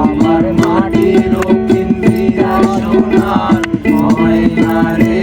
আমার মাটির সোনার ময়না রে।